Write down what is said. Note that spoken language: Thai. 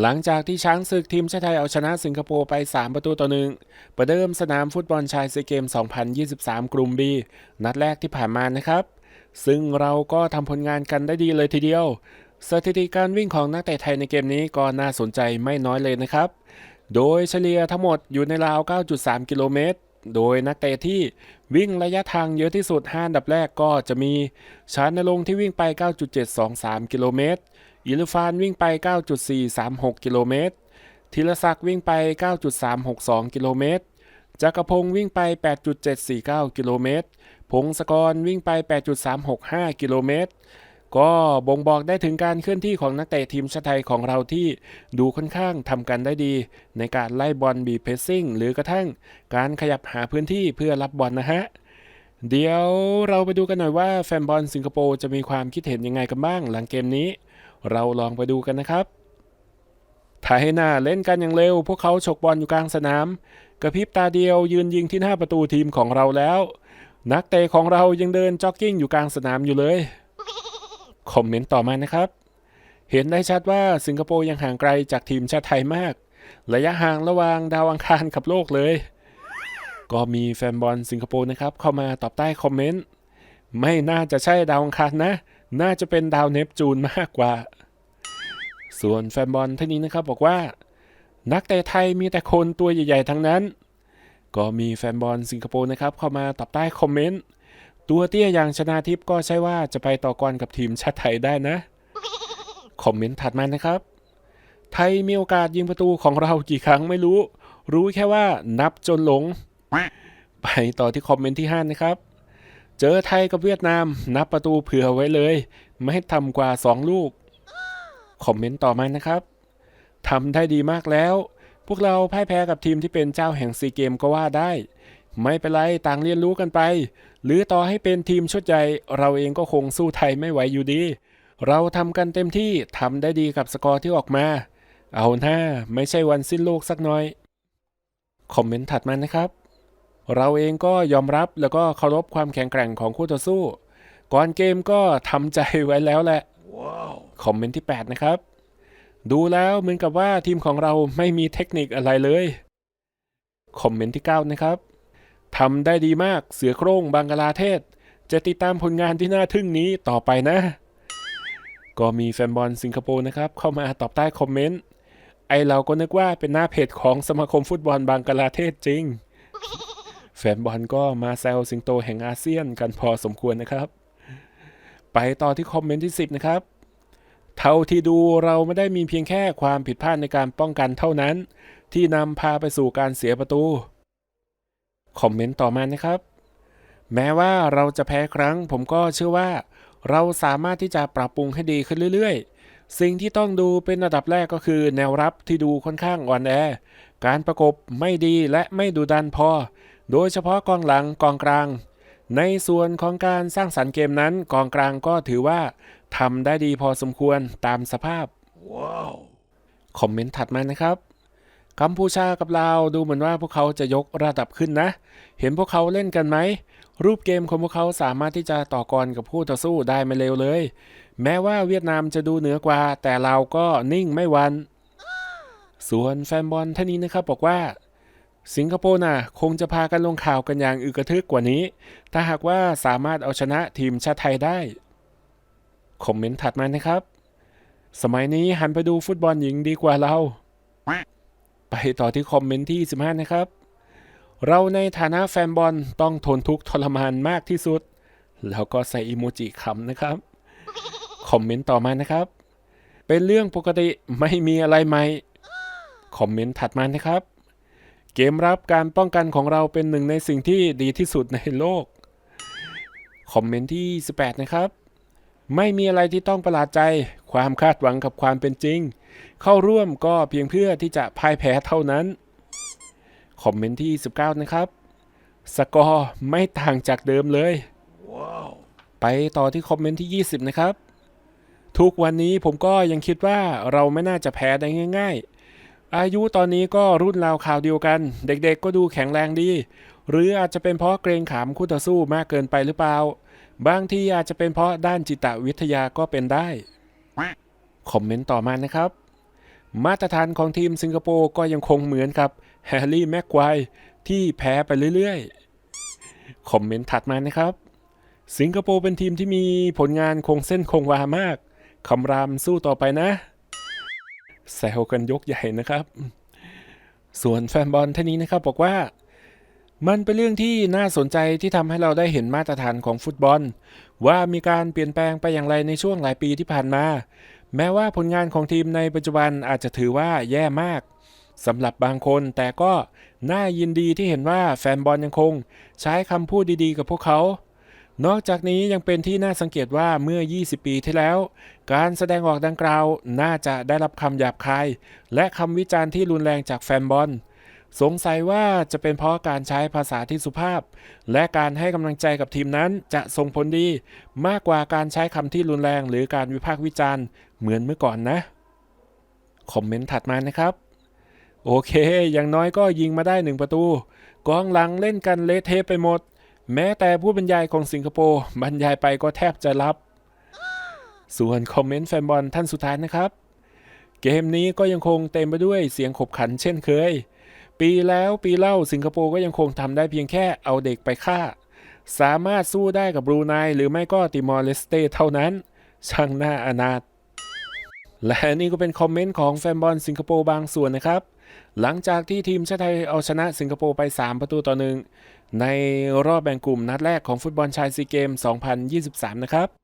หลังจากที่ช้างศึกทีมชาติไทยเอาชนะสิงคโปร์ไป 3 ประตูต่อหนึ่งประเดิมสนามฟุตบอลชายซีเกม 2023 กลุ่มบีนัดแรกที่ผ่านมานะครับ ซึ่งเราก็ทำผลงานกันได้ดีเลยทีเดียว สถิติการวิ่งของนักเตะไทยในเกมนี้ก็น่าสนใจไม่น้อยเลยนะครับ โดยเฉลี่ยทั้งหมดอยู่ในราว 9.3 กิโลเมตร โดยนักเตะที่วิ่งระยะทางเยอะที่สุด5อันดับแรกก็จะมีชานนรงที่วิ่งไป 9.723 กิโลเมตร อิลฟานวิ่งไป 9.436 กิโลเมตรธีรศักดิ์วิ่งไป 9.362 กิโลเมตรจักรพงศ์วิ่งไป 8.749 กิโลเมตร พงศกรวิ่งไป 8.365 กิโลเมตร ก็บ่งบอกได้ถึงการเคลื่อนที่ของนักเตะทีมชาติไทยของเราที่ดูค่อนข้างทำกันได้ดี ในการไล่บอลบีเพสซิ่งหรือกระทั่งการขยับหาพื้นที่เพื่อรับบอลนะฮะ เดี๋ยวเราไปดูกันหน่อยว่าแฟนบอลสิงคโปร์จะมีความคิดเห็นยังไงกันบ้างหลังเกมนี้ เราลองไปดูกันนะครับไทยหน้าเล่นกันอย่างเร็ว พวกเขาฉกบอลอยู่กลางสนาม กระพริบตาเดียวยืนยิงที่หน้าประตูทีมของเราแล้ว นักเตะของเรายังเดินจ็อกกิ้งอยู่กลางสนามอยู่เลย คอมเมนต์ต่อมานะครับ เห็นได้ชัดว่าสิงคโปร์ยังห่างไกลจากทีมชาติไทยมาก ระยะห่างระหว่างดาวอังคารกับโลกเลย ก็มีแฟนบอลสิงคโปร์นะครับเข้ามาตอบใต้คอมเมนต์ ไม่น่าจะใช่ดาวอังคารนะ น่าจะเป็นดาวเนปจูนมากกว่า ส่วนแฟนบอลท่านนี้นะครับบอกว่า นักเตะไทยมีแต่คนตัวใหญ่ ๆ ทั้งนั้น ก็มีแฟนบอลสิงคโปร์นะครับเข้ามาตอบใต้คอมเมนต์ ตัวเตี้ยอย่างชนาทิพย์ก็ใช่ว่าจะไปต่อกรกับทีมชาติไทยได้นะ คอมเมนต์ถัดมานะครับ ไทยมีโอกาสยิงประตูของเรากี่ครั้งไม่รู้ รู้แค่ว่านับจนหลง ไปต่อที่คอมเมนต์ที่ 5 นะครับ เจอไทยกับเวียดนาม นับประตูเผื่อไว้เลย ไม่ให้ต่ำกว่า 2 ลูก คอมเมนต์ต่อมานะครับทำได้ดีมากแล้ว พวกเราพ่ายแพ้กับทีมที่เป็นเจ้าแห่งซีเกมก็ว่าได้ ไม่เป็นไรต่างเรียนรู้กันไป หรือต่อให้เป็นทีมชุดใหญ่เราเองก็คงสู้ไทยไม่ไหวอยู่ดี เราทำกันเต็มที่ทำได้ดีกับสกอร์ที่ออกมา เอาหน้าไม่ใช่วันสิ้นโลกสักหน่อย คอมเมนต์ถัดมานะครับ เราเองก็ยอมรับแล้วก็เคารพความแข็งแกร่งของคู่ต่อสู้ ก่อนเกมก็ทำใจไว้แล้วแหละคอมเมนต์ที่ 8 นะครับ ดูแล้วเหมือนกับว่าทีมของเราไม่มีเทคนิคอะไรเลย คอมเมนต์ที่ 9 นะครับทำได้ดีมากเสือโคร่งบังกลาเทศ จะติดตามผลงานที่น่าทึ่งนี้ต่อไปนะ ก็มีแฟนบอลสิงคโปร์นะครับ เข้ามาตอบใต้คอมเมนต์ ไอเราก็นึกว่าเป็นหน้าเพจของสมาคมฟุตบอลบังกลาเทศจริง แฟนบอลก็มาแซวสิงโตแห่งอาเซียนกันพอสมควรนะครับ ไปต่อที่คอมเมนต์ที่ 10 นะครับ เท่าที่ดูเราไม่ได้มีเพียงแค่ความผิดพลาดในการป้องกันเท่านั้น ที่นำพาไปสู่การเสียประตู คอมเมนต์ต่อมานะครับ แม้ว่าเราจะแพ้ครั้ง ผมก็เชื่อว่า เราสามารถที่จะปรับปรุงให้ดีขึ้นเรื่อย ๆ สิ่งที่ต้องดูเป็นระดับแรกก็คือ แนวรับที่ดูค่อนข้างอ่อนแอ การประกบไม่ดีและไม่ดูดันพอ โดยเฉพาะกองหลังกองกลาง ในส่วนของการสร้างสรรค์เกมนั้นกองกลางก็ถือว่าทำได้ดีพอสมควรตามสภาพคอมเมนต์ถัดมานะครับกัมพูชากับลาวดูเหมือนว่าพวกเขาจะยกระดับขึ้นนะ เห็นพวกเขาเล่นกันไหม รูปเกมของพวกเขาสามารถที่จะต่อกรกับผู้ต่อสู้ได้ไม่เร็วเลย แม้ว่าเวียดนามจะดูเหนือกว่า แต่เราก็นิ่งไม่หวัน ส่วนแฟนบอลท่านนี้นะครับบอกว่า สิงคโปร์น่ะคงจะพากันลงข่าวกันอย่างอึกระทึกกว่านี้ ถ้าหากว่าสามารถเอาชนะทีมชาติไทยได้ คอมเมนต์ถัดมานะครับ สมัยนี้หันไปดูฟุตบอลหญิงดีกว่าเรา ไปต่อที่คอมเมนต์ที่ 15 นะครับ เราในฐานะแฟนบอลต้องทนทุกข์ทรมานมากที่สุด แล้วก็ใส่อิโมจิคำนะครับ คอมเมนต์ต่อมานะครับ เป็นเรื่องปกติไม่มีอะไรใหม่ คอมเมนต์ถัดมานะครับ เกมรับการป้องกันของเราเป็นหนึ่งในสิ่งที่ดีที่สุดในโลก คอมเมนต์ที่ 18 นะครับ ไม่มีอะไรที่ต้องประหลาดใจ ความคาดหวังกับความเป็นจริง เข้าร่วมก็เพียงเพื่อที่จะพ่ายแพ้เท่านั้น คอมเมนต์ที่ 19 นะครับ สกอร์ไม่ต่างจากเดิมเลยไปต่อที่คอมเมนต์ที่ 20 นะครับ ทุกวันนี้ผมก็ยังคิดว่าเราไม่น่าจะแพ้ได้ง่าย ๆ อายุตอนนี้ก็รุ่นราวข่าวเดียวกัน เด็กๆก็ดูแข็งแรงดี หรืออาจจะเป็นเพราะเกรงขามคู่ต่อสู้มากเกินไปหรือเปล่า บางทีอาจจะเป็นเพราะด้านจิตวิทยาก็เป็นได้ คอมเมนต์ต่อมานะครับ มาตรฐานของทีมสิงคโปร์ก็ยังคงเหมือนกับแฮร์รี่แม็กควายที่แพ้ไปเรื่อยๆ คอมเมนต์ถัดมานะครับ สิงคโปร์เป็นทีมที่มีผลงานคงเส้นคงวามากคำรามสู้ต่อไปนะ แซวกันยกใหญ่นะครับ ส่วนแฟนบอลท่านนี้นะครับบอกว่ามันเป็นเรื่องที่น่าสนใจที่ทำให้เราได้เห็นมาตรฐานของฟุตบอล ว่ามีการเปลี่ยนแปลงไปอย่างไรในช่วงหลายปีที่ผ่านมา แม้ว่าผลงานของทีมในปัจจุบันอาจจะถือว่าแย่มากสำหรับบางคนแต่ก็น่ายินดีที่เห็นว่าแฟนบอลยังคง ใช้คำพูดดีๆ กับพวกเขา นอกจากนี้ยังเป็นที่น่าสังเกตว่าเมื่อ 20 ปีที่แล้ว การแสดงออกดังกล่าวน่าจะได้รับคำหยาบคาย และคำวิจารณ์ที่รุนแรงจากแฟนบอล สงสัยว่าจะเป็นเพราะการใช้ภาษาที่สุภาพ และการให้กำลังใจกับทีมนั้นจะส่งผลดี มากกว่าการใช้คำที่รุนแรงหรือการวิพากษ์วิจารณ์เหมือนเมื่อก่อนนะ คอมเมนต์ถัดมานะครับ โอเค อย่างน้อยก็ยิงมาได้หนึ่งประตู กองหลังเล่นกันเละเทะไปหมด แม้แต่ผู้บรรยายของสิงคโปร์บรรยายไปก็แทบจะรับ ส่วนคอมเมนต์แฟนบอลท่านสุดท้ายนะครับ เกมนี้ก็ยังคงเต็มไปด้วยเสียงขบขันเช่นเคย ปีแล้วปีเล่าสิงคโปร์ก็ยังคงทำได้เพียงแค่เอาเด็กไปฆ่า สามารถสู้ได้กับบรูไนหรือไม่ก็ติมอร์เลสเตเท่านั้น ช่างหน่าอนาถและนี่ก็เป็นคอมเมนต์ของแฟนบอลสิงคโปร์บางส่วนนะครับ หลังจากที่ทีมชาติไทยเอาชนะสิงคโปร์ไป 3 ประตูต่อหนึ่งในรอบแบ่งกลุ่มนัดแรกของฟุตบอลชายซีเกม 2023 นะครับ